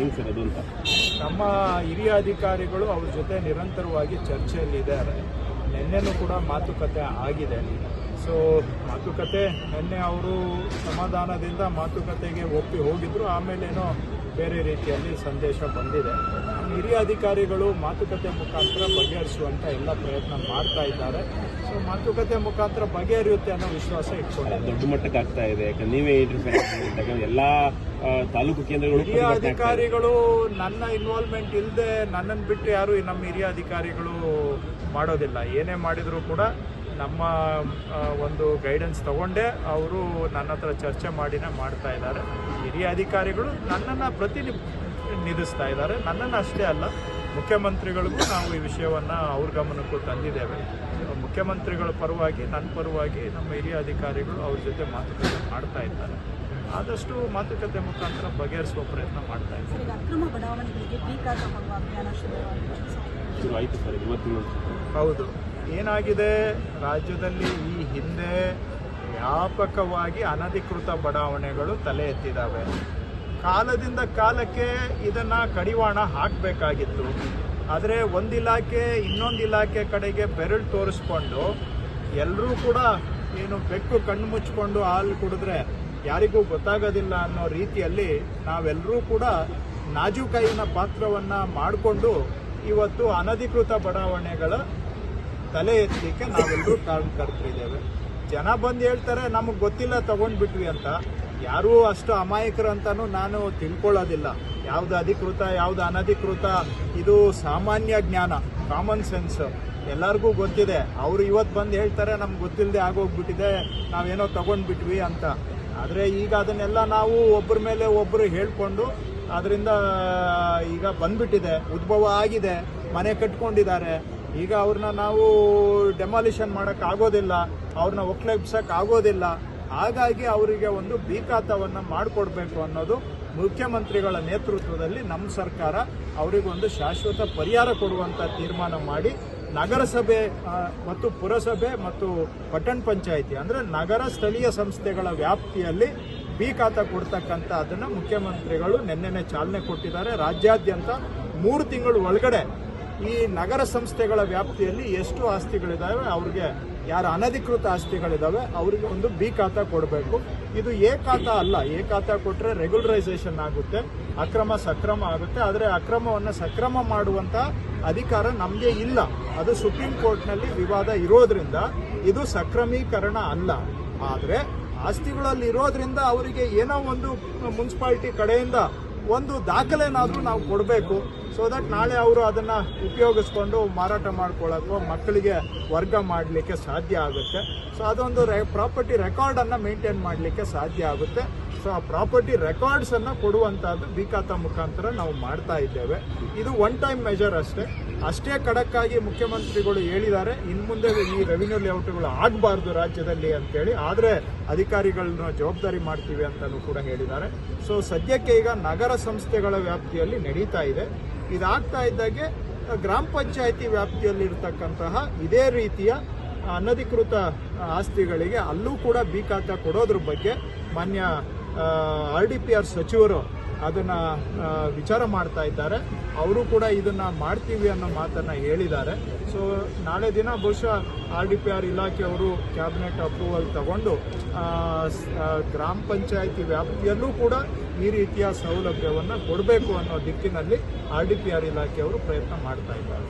ಹೆಂಗೆ ಸರ್ ಅಂತ. ನಮ್ಮ ಹಿರಿಯ ಅಧಿಕಾರಿಗಳು ಅವ್ರ ಜೊತೆ ನಿರಂತರವಾಗಿ ಚರ್ಚೆಯಲ್ಲಿದ್ದಾರೆ ನಿನ್ನೆನೂ ಕೂಡ ಮಾತುಕತೆ ಆಗಿದೆ. ಸೊ ಮಾತುಕತೆ, ನಿನ್ನೆ ಅವರು ಸಮಾಧಾನದಿಂದ ಮಾತುಕತೆಗೆ ಒಪ್ಪಿ ಹೋಗಿದ್ರು. ಆಮೇಲೇನೋ ಬೇರೆ ರೀತಿಯಲ್ಲಿ ಸಂದೇಶ ಬಂದಿದೆ. ಹಿರಿಯ ಅಧಿಕಾರಿಗಳು ಮಾತುಕತೆ ಮುಖಾಂತರ ಬಗೆಹರಿಸುವಂತ ಎಲ್ಲ ಪ್ರಯತ್ನ ಮಾಡ್ತಾ ಇದ್ದಾರೆ. ಸೊ ಮಾತುಕತೆ ಮುಖಾಂತರ ಬಗೆಹರಿಯುತ್ತೆ ಅನ್ನೋ ವಿಶ್ವಾಸ ಇಟ್ಕೊಂಡಿದೆ ದೊಡ್ಡ ಮಟ್ಟಕ್ಕೆ ಆಗ್ತಾ ಇದೆ. ಯಾಕಂದ್ರೆ ನೀವೇ ಇಂಟರ್ಫಿಯರ್ ಎಲ್ಲಾ ತಾಲೂಕು ಕೇಂದ್ರಗಳು ಹಿರಿಯ. ಅಧಿಕಾರಿಗಳು ನನ್ನ ಇನ್ವಾಲ್ವ್ಮೆಂಟ್ ಇಲ್ಲದೆ ನನ್ನನ್ನು ಬಿಟ್ಟು ಯಾರು ನಮ್ಮ ಹಿರಿಯ ಅಧಿಕಾರಿಗಳು ಮಾಡೋದಿಲ್ಲ. ಏನೇ ಮಾಡಿದರೂ ಕೂಡ ನಮ್ಮ ಒಂದು ಗೈಡೆನ್ಸ್ ತಗೊಂಡೇ ಅವರು ನನ್ನ ಹತ್ರ ಚರ್ಚೆ ಮಾಡಿನೇ ಮಾಡ್ತಾ ಇದ್ದಾರೆ. ಹಿರಿಯ ಅಧಿಕಾರಿಗಳು ನನ್ನನ್ನು ಪ್ರತಿನಿಧಿಸ್ತಾ ಇದ್ದಾರೆ. ನನ್ನನ್ನು ಅಷ್ಟೇ ಅಲ್ಲ ಮುಖ್ಯಮಂತ್ರಿಗಳಿಗೂ ನಾವು ಈ ವಿಷಯವನ್ನು ಅವ್ರ ಗಮನಕ್ಕೂ ತಂದಿದ್ದೇವೆ. ಮುಖ್ಯಮಂತ್ರಿಗಳ ಪರವಾಗಿ ನನ್ನ ಪರವಾಗಿ ನಮ್ಮ ಹಿರಿಯ ಅಧಿಕಾರಿಗಳು ಅವ್ರ ಜೊತೆ ಮಾತುಕತೆ ಮಾಡ್ತಾ ಇದ್ದಾರೆ. ಆದಷ್ಟು ಮಾತುಕತೆ ಮುಖಾಂತರ ಬಗೆಹರಿಸುವ ಪ್ರಯತ್ನ ಮಾಡ್ತಾ ಇದ್ದಾರೆ. ಹೌದು. ಏನಾಗಿದೆ? ರಾಜ್ಯದಲ್ಲಿ ಈ ಹಿಂದೆ ವ್ಯಾಪಕವಾಗಿ ಅನಧಿಕೃತ ಬಡಾವಣೆಗಳು ತಲೆ ಎತ್ತಿದ್ದಾವೆ. ಕಾಲದಿಂದ ಕಾಲಕ್ಕೆ ಇದನ್ನು ಕಡಿವಾಣ ಹಾಕಬೇಕಾಗಿತ್ತು. ಆದರೆ ಒಂದು ಇಲಾಖೆ, ಇನ್ನೊಂದು ಇಲಾಖೆ ಕಡೆಗೆ ಬೆರಳು ತೋರಿಸ್ಕೊಂಡು ಎಲ್ಲರೂ ಕೂಡ ಏನು ಬೆಕ್ಕು ಕಣ್ಣು ಮುಚ್ಚಿಕೊಂಡು ಹಾಲು ಕುಡಿದ್ರೆ ಯಾರಿಗೂ ಗೊತ್ತಾಗೋದಿಲ್ಲ ಅನ್ನೋ ರೀತಿಯಲ್ಲಿ ನಾವೆಲ್ಲರೂ ಕೂಡ ನಾಜುಕಾಯಿನ ಪಾತ್ರವನ್ನು ಮಾಡಿಕೊಂಡು ಇವತ್ತು ಅನಧಿಕೃತ ಬಡಾವಣೆಗಳ ತಲೆ ಎತ್ತಲಿಕ್ಕೆ ನಾವೆಲ್ಲರೂ ಕಾರಣಕರ್ತರಿದ್ದೇವೆ. ಜನ ಬಂದು ಹೇಳ್ತಾರೆ, ನಮಗೆ ಗೊತ್ತಿಲ್ಲ ತಗೊಂಡ್ಬಿಟ್ವಿ ಅಂತ. ಯಾರೂ ಅಷ್ಟು ಅಮಾಯಕರು ಅಂತಾನು ನಾನು ತಿಳ್ಕೊಳ್ಳೋದಿಲ್ಲ. ಯಾವ್ದು ಅಧಿಕೃತ, ಯಾವ್ದು ಅನಧಿಕೃತ, ಇದು ಸಾಮಾನ್ಯ ಜ್ಞಾನ ಕಾಮನ್ ಸೆನ್ಸ್ ಎಲ್ಲರಿಗೂ ಗೊತ್ತಿದೆ. ಅವರು ಇವತ್ತು ಬಂದು ಹೇಳ್ತಾರೆ, ನಮ್ಗೆ ಗೊತ್ತಿಲ್ಲದೆ ಆಗೋಗ್ಬಿಟ್ಟಿದೆ, ನಾವೇನೋ ತಗೊಂಡ್ಬಿಟ್ವಿ ಅಂತ. ಆದರೆ ಈಗ ಅದನ್ನೆಲ್ಲ ನಾವು ಒಬ್ಬರ ಮೇಲೆ ಒಬ್ಬರು ಹೇಳ್ಕೊಂಡು ಅದರಿಂದ ಈಗ ಬಂದ್ಬಿಟ್ಟಿದೆ. ಉದ್ಭವ ಆಗಿದೆ. ಮನೆ ಕಟ್ಕೊಂಡಿದ್ದಾರೆ. ಈಗ ಅವ್ರನ್ನ ನಾವು ಡೆಮಾಲಿಷನ್ ಮಾಡಕ್ ಆಗೋದಿಲ್ಲ, ಅವ್ರನ್ನ ಒಕ್ಲೆಬ್ಸಕ್ ಆಗೋದಿಲ್ಲ. ಹಾಗಾಗಿ ಅವರಿಗೆ ಒಂದು ಬೀಕಾತವನ್ನ ಮಾಡಿಕೊಡ್ಬೇಕು ಅನ್ನೋದು ಮುಖ್ಯಮಂತ್ರಿಗಳ ನೇತೃತ್ವದಲ್ಲಿ ನಮ್ಮ ಸರ್ಕಾರ ಅವರಿಗೊಂದು ಶಾಶ್ವತ ಪರಿಹಾರ ಕೊಡುವಂತ ತೀರ್ಮಾನ ಮಾಡಿ ನಗರಸಭೆ ಮತ್ತು ಪುರಸಭೆ ಮತ್ತು ಪಟ್ಟಣ ಪಂಚಾಯಿತಿ, ಅಂದ್ರೆ ನಗರ ಸ್ಥಳೀಯ ಸಂಸ್ಥೆಗಳ ವ್ಯಾಪ್ತಿಯಲ್ಲಿ ಬಿ ಖಾತ ಕೊಡ್ತಕ್ಕಂಥ ಅದನ್ನು ಮುಖ್ಯಮಂತ್ರಿಗಳು ನಿನ್ನೆನೆ ಚಾಲನೆ ಕೊಟ್ಟಿದ್ದಾರೆ. ರಾಜ್ಯಾದ್ಯಂತ ಮೂರು ತಿಂಗಳು ಒಳಗಡೆ ಈ ನಗರ ಸಂಸ್ಥೆಗಳ ವ್ಯಾಪ್ತಿಯಲ್ಲಿ ಎಷ್ಟು ಆಸ್ತಿಗಳಿದ್ದಾವೆ ಅವ್ರಿಗೆ ಯಾರು ಅನಧಿಕೃತ ಆಸ್ತಿಗಳಿದ್ದಾವೆ ಅವರಿಗೆ ಒಂದು ಬಿ ಖಾತಾ ಕೊಡಬೇಕು. ಇದು ಎ ಖಾತಾ ಅಲ್ಲ, ಎ ಖಾತಾ ಕೊಟ್ಟರೆ ರೆಗ್ಯುಲರೈಸೇಷನ್ ಆಗುತ್ತೆ, ಅಕ್ರಮ ಸಕ್ರಮ ಆಗುತ್ತೆ. ಆದರೆ ಅಕ್ರಮವನ್ನು ಸಕ್ರಮ ಮಾಡುವಂಥ ಅಧಿಕಾರ ನಮಗೆ ಇಲ್ಲ. ಅದು ಸುಪ್ರೀಂ ಕೋರ್ಟ್ನಲ್ಲಿ ವಿವಾದ ಇರೋದ್ರಿಂದ ಇದು ಸಕ್ರಮೀಕರಣ ಅಲ್ಲ. ಆದರೆ ಆಸ್ತಿಗಳಲ್ಲಿ ಇರೋದ್ರಿಂದ ಅವರಿಗೆ ಏನೋ ಒಂದು ಮುನ್ಸಿಪಾಲ್ಟಿ ಕಡೆಯಿಂದ ಒಂದು ದಾಖಲೆನಾದರೂ ನಾವು ಕೊಡಬೇಕು. ಸೊ ದಟ್ ನಾಳೆ ಅವರು ಅದನ್ನು ಉಪಯೋಗಿಸ್ಕೊಂಡು ಮಾರಾಟ ಮಾಡ್ಕೊಳ್ಳೋಕೆ ಮಕ್ಕಳಿಗೆ ವರ್ಗ ಮಾಡಲಿಕ್ಕೆ ಸಾಧ್ಯ ಆಗುತ್ತೆ. ಸೊ ಅದೊಂದು ರೆ ಪ್ರಾಪರ್ಟಿ ರೆಕಾರ್ಡನ್ನು ಮೇಂಟೈನ್ ಮಾಡಲಿಕ್ಕೆ ಸಾಧ್ಯ ಆಗುತ್ತೆ. ಸೊ ಆ ಪ್ರಾಪರ್ಟಿ ರೆಕಾರ್ಡ್ಸನ್ನು ಕೊಡುವಂಥದ್ದು ಬಿಕಾತ ಮುಖಾಂತರ ನಾವು ಮಾಡ್ತಾ ಇದ್ದೇವೆ. ಇದು ಒನ್ ಟೈಮ್ ಮೆಜರ್ ಅಷ್ಟೇ. ಅಷ್ಟೇ ಖಡಕ್ಕಾಗಿ ಮುಖ್ಯಮಂತ್ರಿಗಳು ಹೇಳಿದ್ದಾರೆ. ಇನ್ನು ಮುಂದೆ ಈ ರೆವಿನ್ಯೂ ಲೇಔಟ್ಗಳು ಆಗಬಾರ್ದು ರಾಜ್ಯದಲ್ಲಿ ಅಂತೇಳಿ. ಆದರೆ ಅಧಿಕಾರಿಗಳನ್ನ ಜವಾಬ್ದಾರಿ ಮಾಡ್ತೀವಿ ಅಂತಲೂ ಕೂಡ ಹೇಳಿದ್ದಾರೆ. ಸೊ ಸದ್ಯಕ್ಕೆ ಈಗ ನಗರ ಸಂಸ್ಥೆಗಳ ವ್ಯಾಪ್ತಿಯಲ್ಲಿ ನಡೀತಾ ಇದೆ. ಇದಾಗ್ತಾ ಇದ್ದಾಗೆ ಗ್ರಾಮ ಪಂಚಾಯಿತಿ ವ್ಯಾಪ್ತಿಯಲ್ಲಿ ಇರತಕ್ಕಂತಹ ಇದೇ ರೀತಿಯ ಅನಧಿಕೃತ ಆಸ್ತಿಗಳಿಗೆ ಅಲ್ಲೂ ಕೂಡ ಬಿ ಖಾತಾ ಕೊಡೋದ್ರ ಬಗ್ಗೆ ಮಾನ್ಯ ಆರ್ ಡಿ ಪಿ ಆರ್ ಸಚಿವರು ಅದನ್ನ ವಿಚಾರ ಮಾಡ್ತಾ ಇದ್ದಾರೆ. ಅವರು ಕೂಡ ಇದನ್ನ ಮಾಡ್ತೀವಿ ಅನ್ನೋ ಮಾತನ್ನ ಹೇಳಿದ್ದಾರೆ. ಸೊ ನಾಳೆ ದಿನ ಬಹುಶಃ ಆರ್ ಡಿ ಪಿ ಆರ್ ಇಲಾಖೆಯವರು ಕ್ಯಾಬಿನೆಟ್ ಅಪ್ರೂವಲ್ ತಗೊಂಡು ಗ್ರಾಮ ಪಂಚಾಯತಿ ವ್ಯಾಪ್ತಿಯಲ್ಲೂ ಕೂಡ ಈ ರೀತಿಯ ಸೌಲಭ್ಯವನ್ನು ಕೊಡಬೇಕು ಅನ್ನೋ ದಿಕ್ಕಿನಲ್ಲಿ ಆರ್ ಡಿ ಪಿ ಆರ್ ಇಲಾಖೆಯವರು ಪ್ರಯತ್ನ ಮಾಡ್ತಾ ಇದ್ದಾರೆ.